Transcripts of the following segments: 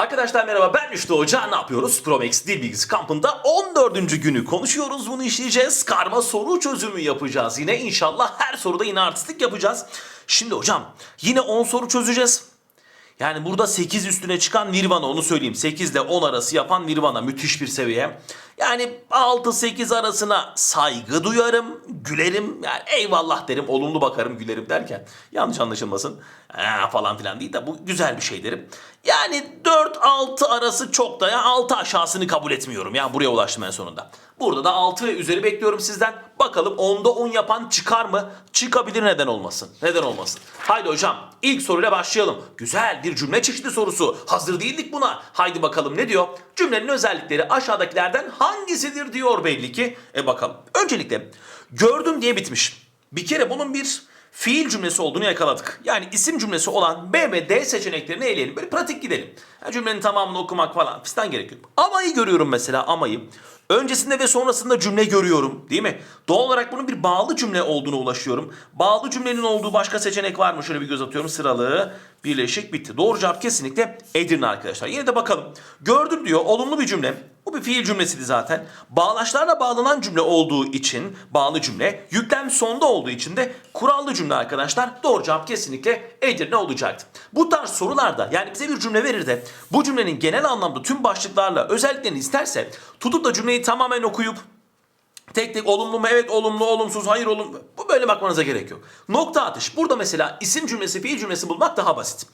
Arkadaşlar merhaba ben Rüştü Hoca. Ne yapıyoruz? Promex Dil Bilgisi Kampı'nda 14. günü konuşuyoruz. Bunu işleyeceğiz. Karma soru çözümü yapacağız. Yine inşallah her soruda yine artistlik yapacağız. Şimdi hocam yine 10 soru çözeceğiz. Yani burada 8 üstüne çıkan Nirvana onu söyleyeyim. 8 ile 10 arası yapan Nirvana müthiş bir seviye. Yani 6-8 arasına saygı duyarım, gülerim. Yani eyvallah derim, olumlu bakarım, gülerim derken. Yanlış anlaşılmasın ee, falan filan değil de bu güzel bir şey derim. Yani 4-6 arası çok da ya 6 aşağısını kabul etmiyorum ya buraya ulaştım en sonunda. Burada da 6 ve üzeri bekliyorum sizden. Bakalım 10'da 10 yapan çıkar mı? Çıkabilir neden olmasın? Neden olmasın? Haydi hocam ilk soruyla başlayalım. Güzel bir cümle çeşidi sorusu. Hazır değildik buna. Haydi bakalım ne diyor? Cümlenin özellikleri aşağıdakilerden hangisidir diyor belli ki. E bakalım. Öncelikle gördüm diye bitmiş. Bir kere bunun bir fiil cümlesi olduğunu yakaladık. Yani isim cümlesi olan B ve D seçeneklerini eleyelim. Böyle pratik gidelim. Yani cümlenin tamamını okumak falan fistan gerek yok. Amayı görüyorum mesela amayı. Öncesinde ve sonrasında cümle görüyorum değil mi? Doğal olarak bunun bir bağlı cümle olduğuna ulaşıyorum. Bağlı cümlenin olduğu başka seçenek var mı? Şöyle bir göz atıyorum. Sıralı, birleşik, bitti. Doğru cevap kesinlikle Edirne arkadaşlar. Yine de bakalım. Gördüm diyor. Olumlu bir cümle. Bu bir fiil cümlesiydi zaten. Bağlaçlarla bağlanan cümle olduğu için bağlı cümle, yüklem sonda olduğu için de kurallı cümle arkadaşlar. Doğru cevap kesinlikle Edirne olacaktı. Bu tarz sorularda yani bize bir cümle verir de bu cümlenin genel anlamda tüm başlıklarla özelliklerini isterse tutup da cümleyi tamamen okuyup Tek tek olumlu mu? Evet olumlu, olumsuz, hayır olumlu. Bu böyle bakmanıza gerek yok. Nokta atış. Burada mesela isim cümlesi, fiil cümlesi bulmak daha basit.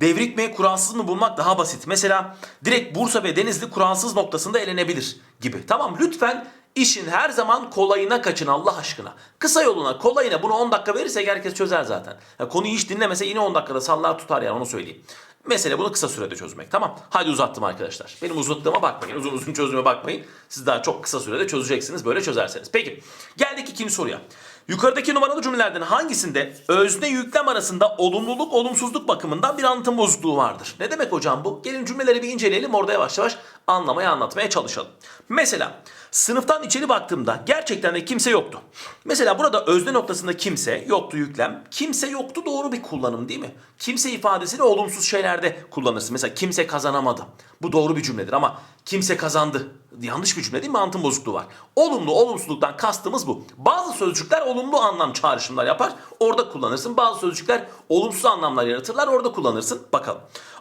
Devrik mi, kuralsız mı bulmak daha basit. Mesela direkt Bursa ve Denizli kuralsız noktasında elenebilir gibi. Tamam lütfen işin her zaman kolayına kaçın Allah aşkına. Kısa yoluna, kolayına bunu 10 dakika verirsek herkes çözer zaten. Ya konuyu hiç dinlemese yine 10 dakikada sallar tutar yani onu söyleyeyim. Mesele bunu kısa sürede çözmek. Tamam. Hadi uzattım arkadaşlar. Benim uzattığıma bakmayın. Uzun uzun çözüme bakmayın. Siz daha çok kısa sürede çözeceksiniz. Böyle çözerseniz. Peki. Geldik ikinci soruya. Yukarıdaki numaralı cümlelerden hangisinde özne yüklem arasında olumluluk olumsuzluk bakımından bir anlatım bozukluğu vardır? Ne demek hocam bu? Gelin cümleleri bir inceleyelim orada yavaş yavaş anlamaya anlatmaya çalışalım. Mesela sınıftan içeri baktığımda gerçekten de kimse yoktu. Mesela burada özne noktasında kimse yoktu yüklem. Kimse yoktu doğru bir kullanım değil mi? Kimse ifadesini olumsuz şeylerde kullanırsın. Mesela kimse kazanamadı. Bu doğru bir cümledir ama kimse kazandı. Yanlış bir cümle değil mi? Mantım bozukluğu var. Olumlu olumsuzluktan kastımız bu. Bazı sözcükler olumlu anlam çağrışımlar yapar. Orada kullanırsın. Bazı sözcükler olumsuz anlamlar yaratırlar. Orada kullanırsın. Bakalım.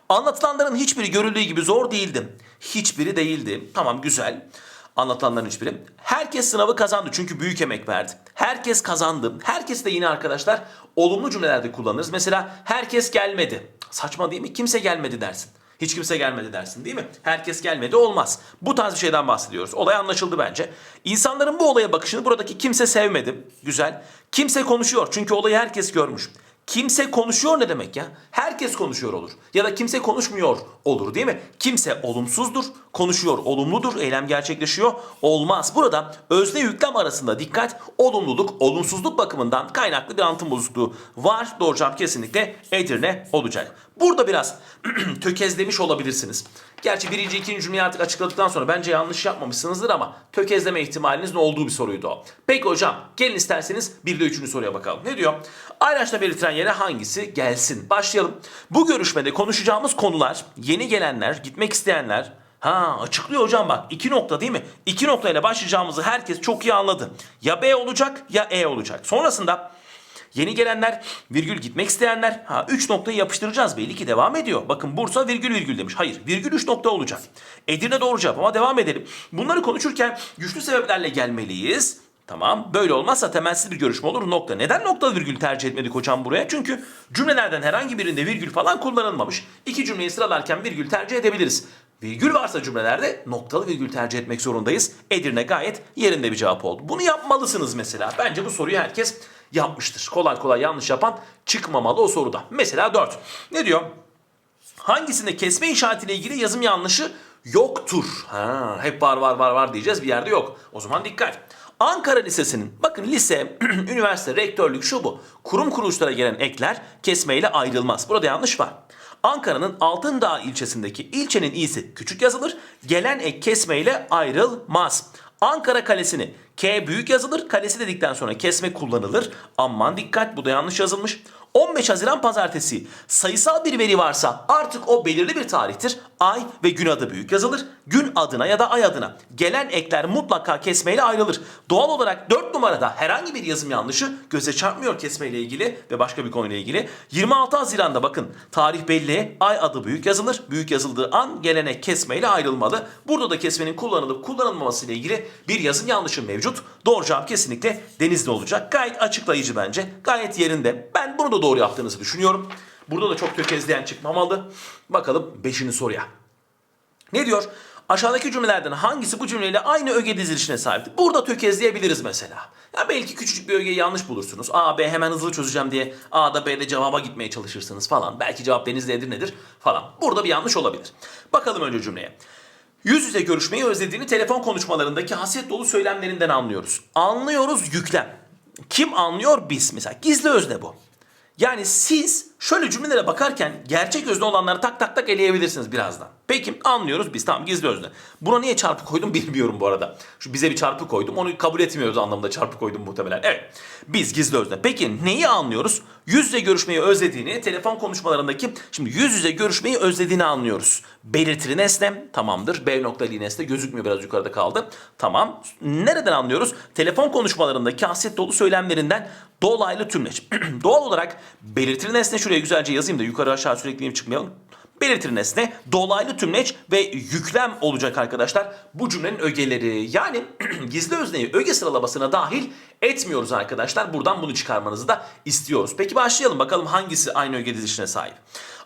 Anlatılanların hiçbiri görüldüğü gibi zor değildi. Hiçbiri değildi. Tamam güzel. Anlatılanların hiçbiri. Herkes sınavı kazandı çünkü büyük emek verdi. Herkes kazandı. Herkes de yine arkadaşlar olumlu cümlelerde kullanırız. Mesela herkes gelmedi. Saçma değil mi? Kimse gelmedi dersin. Hiç kimse gelmedi dersin değil mi? Herkes gelmedi olmaz. Bu tarz bir şeyden bahsediyoruz. Olay anlaşıldı bence. İnsanların bu olaya bakışını buradaki kimse sevmedi. Güzel. Kimse konuşuyor çünkü olayı herkes görmüş. Kimse konuşuyor ne demek ya? Herkes konuşuyor olur. Ya da kimse konuşmuyor olur değil mi? Kimse olumsuzdur, konuşuyor olumludur, eylem gerçekleşiyor olmaz. Burada özne yüklem arasında dikkat, olumluluk, olumsuzluk bakımından kaynaklı bir anlatım bozukluğu var. Doğru cevap kesinlikle Edirne olacak. Burada biraz tökezlemiş olabilirsiniz. Gerçi birinci, ikinci cümleyi artık açıkladıktan sonra bence yanlış yapmamışsınızdır ama tökezleme ihtimalinizin olduğu bir soruydu o. Peki hocam gelin isterseniz bir de üçüncü soruya bakalım. Ne diyor? Ayraç'ta belirtilen yere hangisi gelsin? Başlayalım. Bu görüşmede konuşacağımız konular, yeni gelenler, gitmek isteyenler, Ha açıklıyor hocam bak iki nokta değil mi? İki noktayla başlayacağımızı herkes çok iyi anladı. Ya B olacak ya E olacak. Sonrasında Yeni gelenler, virgül gitmek isteyenler. Ha 3 noktayı yapıştıracağız belli ki devam ediyor. Bakın Bursa virgül virgül demiş. Hayır virgül 3 nokta olacak. Edirne doğru cevap ama devam edelim. Bunları konuşurken güçlü sebeplerle gelmeliyiz. Tamam böyle olmazsa temelsiz bir görüşme olur nokta. Neden nokta virgül tercih etmedik hocam buraya? Çünkü cümlelerden herhangi birinde virgül falan kullanılmamış. İki cümleyi sıralarken virgül tercih edebiliriz. Virgül varsa cümlelerde noktalı virgül tercih etmek zorundayız. Edirne gayet yerinde bir cevap oldu. Bunu yapmalısınız mesela. Bence bu soruyu herkes yapmıştır. Kolay kolay yanlış yapan çıkmamalı o soruda. Mesela 4. Ne diyor? Hangisinde kesme işaretiyle ilgili yazım yanlışı yoktur? Ha, hep var var var var diyeceğiz bir yerde yok. O zaman dikkat. Ankara Lisesi'nin bakın lise, üniversite, rektörlük şu bu. Kurum kuruluşlara gelen ekler kesmeyle ayrılmaz. Burada yanlış var. Ankara'nın Altındağ ilçesindeki ilçenin iyisi küçük yazılır. Gelen ek kesmeyle ayrılmaz. Ankara Kalesi'ni K büyük yazılır. Kalesi dedikten sonra kesme kullanılır. Aman dikkat bu da yanlış yazılmış. 15 Haziran pazartesi sayısal bir veri varsa artık o belirli bir tarihtir. Ay ve gün adı büyük yazılır. Gün adına ya da ay adına gelen ekler mutlaka kesmeyle ayrılır. Doğal olarak 4 numarada herhangi bir yazım yanlışı göze çarpmıyor kesmeyle ilgili ve başka bir konuyla ilgili. 26 Haziran'da bakın tarih belli ay adı büyük yazılır. Büyük yazıldığı an gelenek kesmeyle ayrılmalı. Burada da kesmenin kullanılıp kullanılmaması ile ilgili bir yazım yanlışı mevcut. Doğru cevap kesinlikle Denizli olacak. Gayet açıklayıcı bence. Gayet yerinde. Ben bunu da doğru yaptığınızı düşünüyorum. Burada da çok tökezleyen çıkmamalı. Bakalım 5. soruya. Ne diyor? Aşağıdaki cümlelerden hangisi bu cümleyle aynı öge dizilişine sahiptir? Burada tökezleyebiliriz mesela. Ya belki küçücük bir ögeyi yanlış bulursunuz. A, B hemen hızlı çözeceğim diye A'da B'de cevaba gitmeye çalışırsınız falan. Belki cevap Denizli Edirne'dir falan. Burada bir yanlış olabilir. Bakalım önce cümleye. Yüz yüze görüşmeyi özlediğini telefon konuşmalarındaki haset dolu söylemlerinden anlıyoruz. Anlıyoruz yüklem. Kim anlıyor? Biz. Mesela gizli özne bu. Yani siz şöyle cümlelere bakarken gerçek özne olanları tak tak tak eleyebilirsiniz birazdan. Peki anlıyoruz biz tamam gizli özne. Buna niye çarpı koydum bilmiyorum bu arada. Şu bize bir çarpı koydum onu kabul etmiyoruz anlamında çarpı koydum muhtemelen. Evet biz gizli özne. Peki neyi anlıyoruz? Yüz yüze görüşmeyi özlediğini telefon konuşmalarındaki şimdi yüz yüze görüşmeyi özlediğini anlıyoruz. Belirtili nesne tamamdır. B noktalı nesne gözükmüyor biraz yukarıda kaldı. Tamam. Nereden anlıyoruz? Telefon konuşmalarındaki haset dolu söylemlerinden dolaylı tümleç. Doğal olarak belirtili nesne şuraya güzelce yazayım da yukarı aşağı sürekli inip çıkmayalım. Belirtili nesne dolaylı tümleç ve yüklem olacak arkadaşlar. Bu cümlenin ögeleri yani gizli özneyi öge sıralamasına dahil etmiyoruz arkadaşlar. Buradan bunu çıkarmanızı da istiyoruz. Peki başlayalım bakalım hangisi aynı öge dizilişine sahip.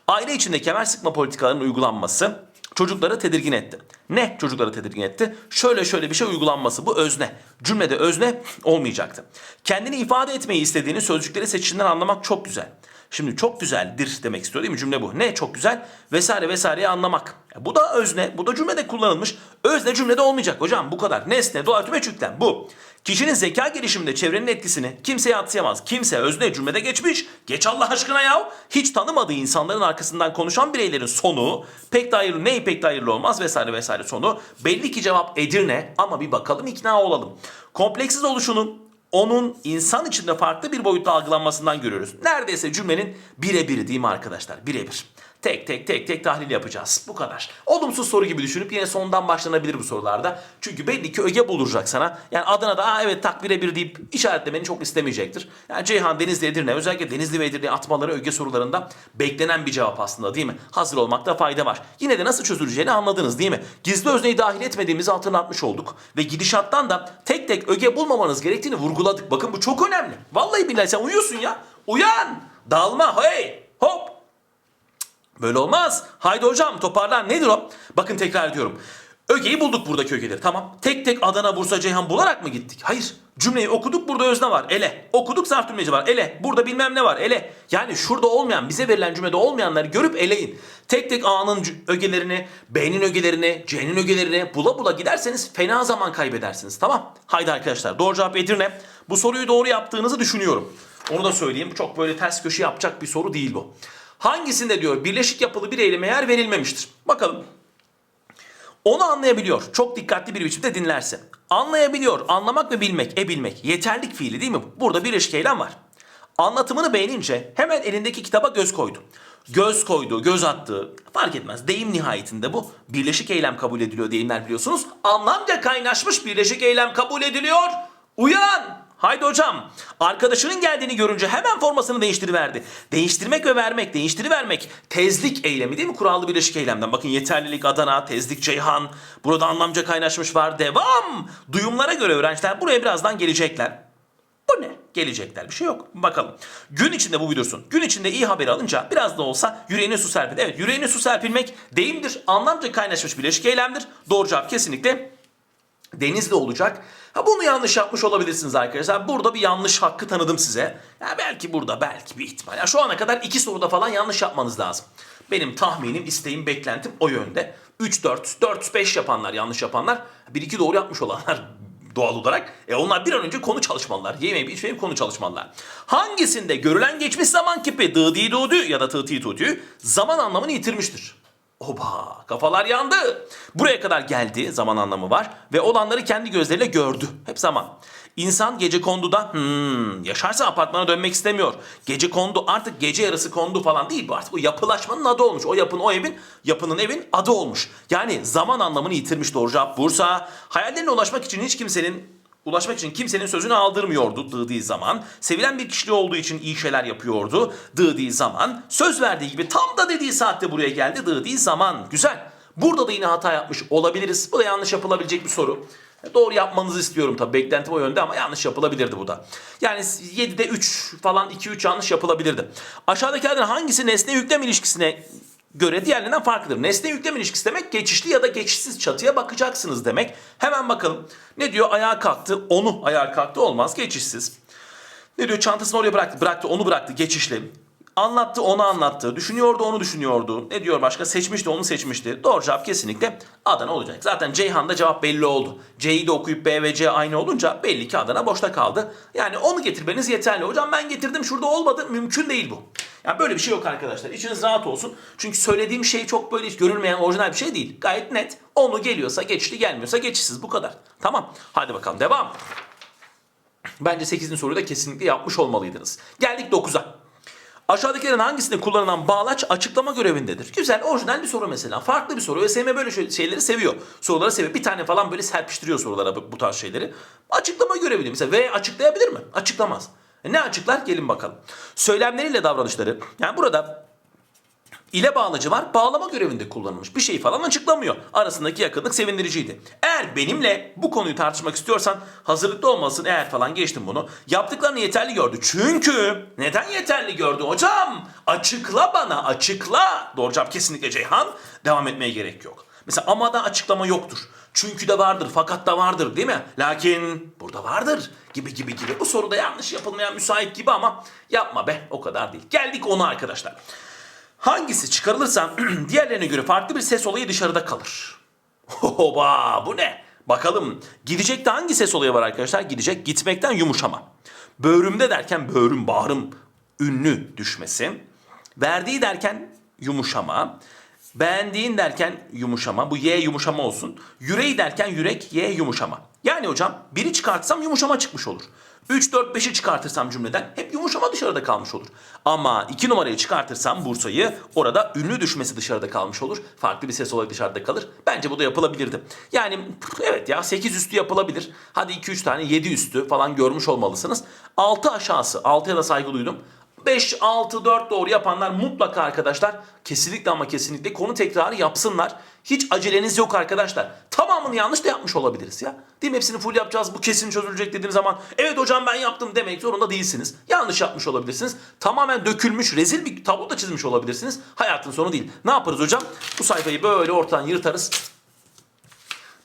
Aile içinde kemer sıkma politikalarının uygulanması çocukları tedirgin etti. Ne çocukları tedirgin etti? Şöyle şöyle bir şey uygulanması. Bu özne. Cümlede özne olmayacaktı. Kendini ifade etmeyi istediğini sözcükleri seçişinden anlamak çok güzel. Şimdi çok güzeldir demek istiyor değil mi? Cümle bu. Ne çok güzel? Vesaire vesaireyi anlamak. Ya bu da özne. Bu da cümlede kullanılmış. Özne cümlede olmayacak hocam. Bu kadar. Nesne, doğa, tüme, yüklem. Bu. Kişinin zeka gelişiminde çevrenin etkisini kimseye atsayamaz. Kimse özne cümlede geçmiş. Geç Allah aşkına ya. Hiç tanımadığı insanların arkasından konuşan bireylerin sonu pek de hayırlı, neyi pek de hayırlı olmaz vesaire vesaire sonu. Belli ki cevap Edirne ama bir bakalım ikna olalım. Kompleksiz oluşunun onun insan içinde farklı bir boyutta algılanmasından görüyoruz. Neredeyse cümlenin birebiri değil mi arkadaşlar? Birebir. Tek tek tek tek tahlil yapacağız. Bu kadar. Olumsuz soru gibi düşünüp yine sondan başlanabilir bu sorularda. Çünkü belli ki öge buluracak sana. Yani adına da Aa, evet tak birebir deyip işaretlemeni çok istemeyecektir. Yani Ceyhan, Denizli, Edirne özellikle Denizli ve Edirne atmaları öge sorularında beklenen bir cevap aslında değil mi? Hazır olmakta fayda var. Yine de nasıl çözüleceğini anladınız değil mi? Gizli özneyi dahil etmediğimizi hatırlatmış olduk. Ve gidişattan da tek tek öge bulmamanız gerektiğini vurguladık. Bakın bu çok önemli. Vallahi billahi sen uyuyorsun ya. Uyan. Dalma hey. Hop. Böyle olmaz. Haydi hocam toparlan. Nedir o? Bakın tekrar ediyorum. Ögeyi bulduk buradaki ögeleri. Tamam. Tek tek Adana, Bursa, Ceyhan bularak mı gittik? Hayır. Cümleyi okuduk burada özne var. Ele. Okuduk zarf tümleci var. Ele. Burada bilmem ne var. Ele. Yani şurada olmayan, bize verilen cümlede olmayanları görüp eleyin. Tek tek A'nın ögelerini, B'nin ögelerini, C'nin ögelerini bula bula giderseniz fena zaman kaybedersiniz. Tamam. Haydi arkadaşlar. Doğru cevap Edirne. Bu soruyu doğru yaptığınızı düşünüyorum. Onu da söyleyeyim. Çok böyle ters köşe yapacak bir soru değil bu. Hangisinde diyor birleşik yapılı bir eyleme yer verilmemiştir? Bakalım. Onu anlayabiliyor. Çok dikkatli bir biçimde dinlerse. Anlayabiliyor. Anlamak ve bilmek. E bilmek. Yeterlik fiili değil mi? bu? Burada birleşik eylem var. Anlatımını beğenince hemen elindeki kitaba göz koydu. Göz koydu, göz attı. Fark etmez. Deyim nihayetinde bu. Birleşik eylem kabul ediliyor deyimler biliyorsunuz. Anlamca kaynaşmış birleşik eylem kabul ediliyor. Uyan! Haydi hocam. Arkadaşının geldiğini görünce hemen formasını değiştiriverdi. Değiştirmek ve vermek, değiştirivermek tezlik eylemi değil mi? Kurallı birleşik eylemden. Bakın yeterlilik Adana, tezlik Ceyhan. Burada anlamca kaynaşmış var. Devam. Duyumlara göre öğrenciler buraya birazdan gelecekler. Bu ne? Gelecekler bir şey yok. Bakalım. Gün içinde bu biliyorsun. Gün içinde iyi haberi alınca biraz da olsa yüreğine su serpildi. Evet yüreğine su serpilmek deyimdir. Anlamca kaynaşmış birleşik eylemdir. Doğru cevap kesinlikle Denizli olacak. Ha bunu yanlış yapmış olabilirsiniz arkadaşlar. Burada bir yanlış hakkı tanıdım size. Ya belki burada belki bir ihtimal. Ya şu ana kadar iki soruda falan yanlış yapmanız lazım. Benim tahminim, isteğim, beklentim o yönde. 3 4 4 5 yapanlar, yanlış yapanlar, 1 2 doğru yapmış olanlar doğal olarak. E onlar bir an önce konu çalışmalılar. Yemeyip içmeyip konu çalışmalılar. Hangisinde görülen geçmiş zaman kipi dı di dü ya da tı ti tü zaman anlamını yitirmiştir? Oba kafalar yandı. Buraya kadar geldi zaman anlamı var ve olanları kendi gözleriyle gördü. Hep zaman. İnsan gece konduda hmm, yaşarsa apartmana dönmek istemiyor. Gece kondu artık gece yarısı kondu falan değil bu artık o yapılaşmanın adı olmuş. O yapın o evin yapının evin adı olmuş. Yani zaman anlamını yitirmiş doğru cevap Bursa. Hayallerine ulaşmak için hiç kimsenin Ulaşmak için kimsenin sözünü aldırmıyordu dığı zaman. Sevilen bir kişiliği olduğu için iyi şeyler yapıyordu dığı zaman. Söz verdiği gibi tam da dediği saatte buraya geldi dığı zaman. Güzel. Burada da yine hata yapmış olabiliriz. Bu da yanlış yapılabilecek bir soru. Doğru yapmanızı istiyorum tabii. Beklentim o yönde ama yanlış yapılabilirdi bu da. Yani 7'de 3 falan 2-3 yanlış yapılabilirdi. Aşağıdakilerden hangisi nesne yüklem ilişkisine göre diğerlerinden farklıdır. Nesne yüklem ilişkisi demek geçişli ya da geçişsiz çatıya bakacaksınız demek. Hemen bakalım. Ne diyor? Ayağa kalktı. Onu ayağa kalktı olmaz. Geçişsiz. Ne diyor? Çantasını oraya bıraktı. Bıraktı. Onu bıraktı. Geçişli. Anlattı onu anlattı. Düşünüyordu onu düşünüyordu. Ne diyor başka? Seçmişti onu seçmişti. Doğru cevap kesinlikle Adana olacak. Zaten Ceyhan'da cevap belli oldu. C'yi de okuyup B ve C aynı olunca belli ki Adana boşta kaldı. Yani onu getirmeniz yeterli. Hocam ben getirdim şurada olmadı. Mümkün değil bu. Yani böyle bir şey yok arkadaşlar. İçiniz rahat olsun. Çünkü söylediğim şey çok böyle hiç görülmeyen orijinal bir şey değil. Gayet net. Onu geliyorsa geçti gelmiyorsa geçişsiz bu kadar. Tamam. Hadi bakalım devam. Bence 8. soruyu da kesinlikle yapmış olmalıydınız. Geldik 9'a. Aşağıdakilerin hangisinde kullanılan bağlaç açıklama görevindedir? Güzel, orijinal bir soru mesela. Farklı bir soru. ÖSYM böyle şey- şeyleri seviyor. Soruları seviyor. Bir tane falan böyle serpiştiriyor sorulara bu, bu tarz şeyleri. Açıklama görevinde. Mesela V açıklayabilir mi? Açıklamaz. E ne açıklar? Gelin bakalım. Söylemleriyle davranışları. Yani burada ile bağlacı var. Bağlama görevinde kullanılmış. Bir şey falan açıklamıyor. Arasındaki yakınlık sevindiriciydi. Eğer benimle bu konuyu tartışmak istiyorsan hazırlıklı olmalısın eğer falan geçtim bunu. Yaptıklarını yeterli gördü. Çünkü neden yeterli gördü hocam? Açıkla bana açıkla. Doğru cevap kesinlikle Ceyhan. Devam etmeye gerek yok. Mesela amada açıklama yoktur. Çünkü de vardır fakat da vardır değil mi? Lakin burada vardır gibi gibi gibi. Bu soruda yanlış yapılmayan müsait gibi ama yapma be o kadar değil. Geldik ona arkadaşlar. Hangisi çıkarılırsa diğerlerine göre farklı bir ses olayı dışarıda kalır. Oba bu ne? Bakalım gidecekte hangi ses olayı var arkadaşlar? Gidecek gitmekten yumuşama. Böğrümde derken böğrüm bağrım ünlü düşmesi. Verdiği derken yumuşama. Beğendiğin derken yumuşama. Bu Y yumuşama olsun. Yüreği derken yürek Y yumuşama. Yani hocam biri çıkartsam yumuşama çıkmış olur. 3, 4, 5'i çıkartırsam cümleden hep yumuşama dışarıda kalmış olur. Ama 2 numarayı çıkartırsam Bursa'yı orada ünlü düşmesi dışarıda kalmış olur. Farklı bir ses olayı dışarıda kalır. Bence bu da yapılabilirdi. Yani evet ya 8 üstü yapılabilir. Hadi 2-3 tane 7 üstü falan görmüş olmalısınız. 6 aşağısı 6'ya da saygı duydum. 5, 6, 4 doğru yapanlar mutlaka arkadaşlar kesinlikle ama kesinlikle konu tekrarı yapsınlar. Hiç aceleniz yok arkadaşlar. Tamamını yanlış da yapmış olabiliriz ya. Değil mi? Hepsini full yapacağız. Bu kesin çözülecek dediğim zaman evet hocam ben yaptım demek zorunda değilsiniz. Yanlış yapmış olabilirsiniz. Tamamen dökülmüş rezil bir tablo da çizmiş olabilirsiniz. Hayatın sonu değil. Ne yaparız hocam? Bu sayfayı böyle ortadan yırtarız.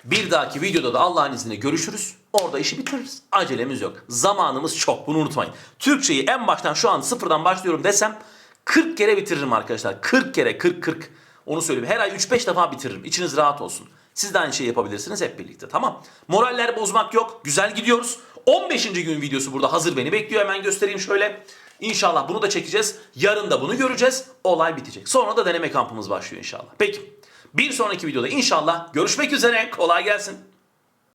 Bir dahaki videoda da Allah'ın izniyle görüşürüz. Orada işi bitiririz. Acelemiz yok. Zamanımız çok. Bunu unutmayın. Türkçeyi en baştan şu an sıfırdan başlıyorum desem 40 kere bitiririm arkadaşlar. 40 kere 40 40. Onu söyleyeyim. Her ay 3-5 defa bitiririm. İçiniz rahat olsun. Siz de aynı şeyi yapabilirsiniz hep birlikte. Tamam. Moraller bozmak yok. Güzel gidiyoruz. 15. gün videosu burada hazır beni bekliyor. Hemen göstereyim şöyle. İnşallah bunu da çekeceğiz. Yarın da bunu göreceğiz. Olay bitecek. Sonra da deneme kampımız başlıyor inşallah. Peki. Bir sonraki videoda inşallah görüşmek üzere. Kolay gelsin.